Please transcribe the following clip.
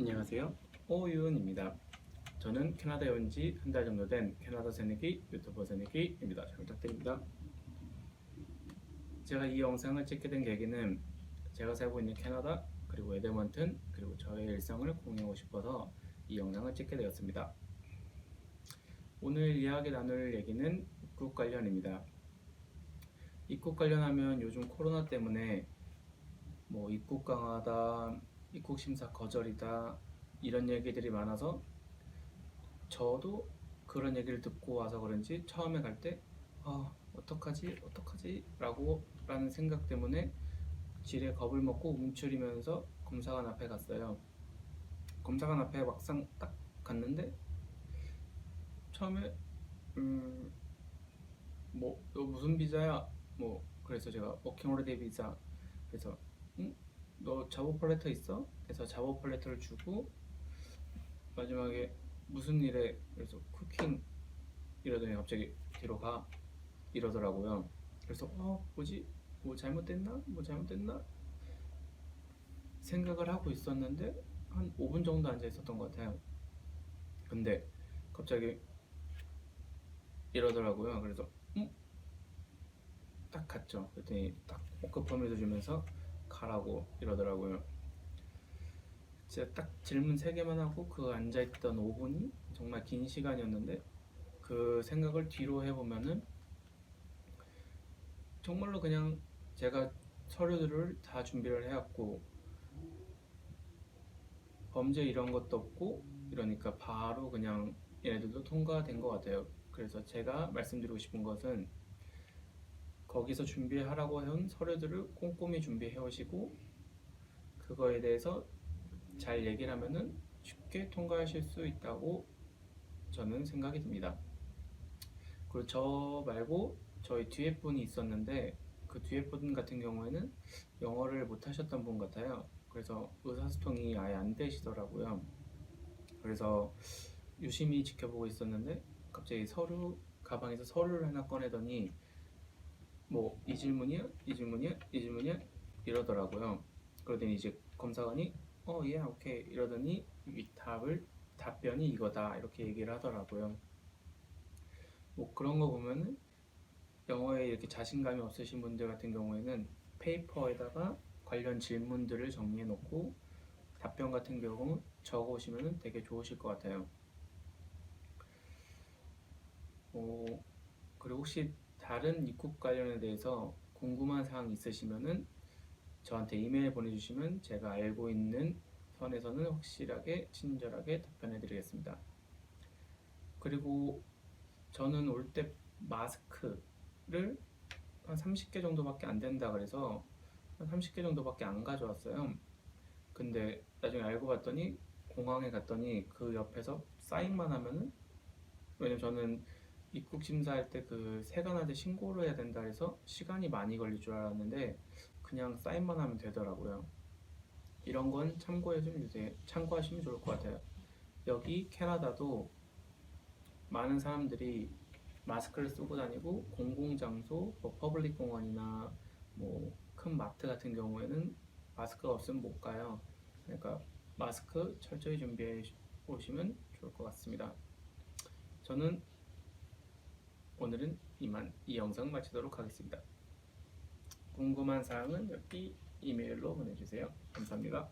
안녕하세요. 오윤입니다. 저는 캐나다에 온 지 한 달 정도 된 캐나다 새내기 유튜버 새내기입니다. 잘 부탁드립니다. 제가 이 영상을 찍게 된 계기는 제가 살고 있는 캐나다 그리고 에드먼튼 그리고 저의 일상을 공유하고 싶어서 이 영상을 찍게 되었습니다. 오늘 이야기 나눌 얘기는 입국 관련입니다. 입국 관련하면 요즘 코로나 때문에 뭐 입국 강화다, 입국 심사 거절이다 이런 얘기들이 많아서 저도 그런 얘기를 듣고 와서 그런지 처음에 갈 때 아, 어떡하지 어떡하지 라고 라는 생각 때문에 지레 겁을 먹고 움츠리면서 검사관 앞에 갔어요 검사관 앞에 막상 딱 갔는데 처음에 음, 뭐, 너 무슨 비자야? 뭐, 그래서 제가 워킹홀리데이 비자. 그래서, 응? 너 잡오퍼 레터 있어? 그래서 잡오퍼 레터를 주고, 마지막에 무슨 일에, 그래서 쿠킹 이러더니 갑자기 뒤로 가. 이러더라고요. 그래서, 어, 뭐지? 뭐 잘못됐나? 뭐 잘못됐나? 생각을 하고 있었는데, 한 5분 정도 앉아 있었던 것 같아요. 근데, 갑자기 이러더라고요. 그래서 음? 딱 갔죠. 그랬더니 딱 워크퍼밋을 주면서 가라고 이러더라고요. 제가 딱 질문 세 개만 하고 그 앉아 있던 5분이 정말 긴 시간이었는데 그 생각을 뒤로 해보면은 정말로 그냥 제가 서류들을 다 준비를 해왔고 범죄 이런 것도 없고 이러니까 바로 그냥 얘네들도 통과된 것 같아요. 그래서 제가 말씀드리고 싶은 것은 거기서 준비하라고 해온 서류들을 꼼꼼히 준비해 오시고 그거에 대해서 잘 얘기를 하면은 쉽게 통과하실 수 있다고 저는 생각이 듭니다. 그리고 저 말고 저희 뒤에 분이 있었는데 그 뒤에 분 같은 경우에는 영어를 못 하셨던 분 같아요. 그래서 의사소통이 아예 안 되시더라고요. 그래서 유심히 지켜보고 있었는데 갑자기 서류 가방에서 서류를 하나 꺼내더니 뭐 이 질문이야 이 질문이야 이 질문이야 이러더라고요. 그러더니 이제 검사관이 어 예 오케이. 이러더니 위답을 답변이 이거다. 이렇게 얘기를 하더라고요. 뭐 그런 거 보면은 영어에 이렇게 자신감이 없으신 분들 같은 경우에는 페이퍼에다가 관련 질문들을 정리해 놓고 답변 같은 경우 적어 오시면 되게 좋으실 것 같아요. 어, 그리고 혹시 다른 입국 관련에 대해서 궁금한 사항 있으시면은 저한테 이메일 보내주시면 제가 알고 있는 선에서는 확실하게 친절하게 답변해 드리겠습니다. 그리고 저는 올 때 마스크를 한 30개 정도밖에 안 된다 그래서 한 30개 정도밖에 안 가져왔어요. 근데 나중에 알고 봤더니 공항에 갔더니 그 옆에서 사인만 하면은 왜냐면 저는 입국 심사할 때 그 세관한테 신고를 해야 된다 해서 시간이 많이 걸릴 줄 알았는데 그냥 사인만 하면 되더라고요. 이런 건 참고해 좀 주세요. 참고하시면 좋을 것 같아요. 여기 캐나다도 많은 사람들이 마스크를 쓰고 다니고 공공장소, 뭐 퍼블릭 공원이나 뭐 큰 마트 같은 경우에는 마스크가 없으면 못 가요. 그러니까 마스크 철저히 준비해 오시면 좋을 것 같습니다. 저는 오늘은 이만 이 영상 마치도록 하겠습니다. 궁금한 사항은 여기 이메일로 보내주세요. 감사합니다.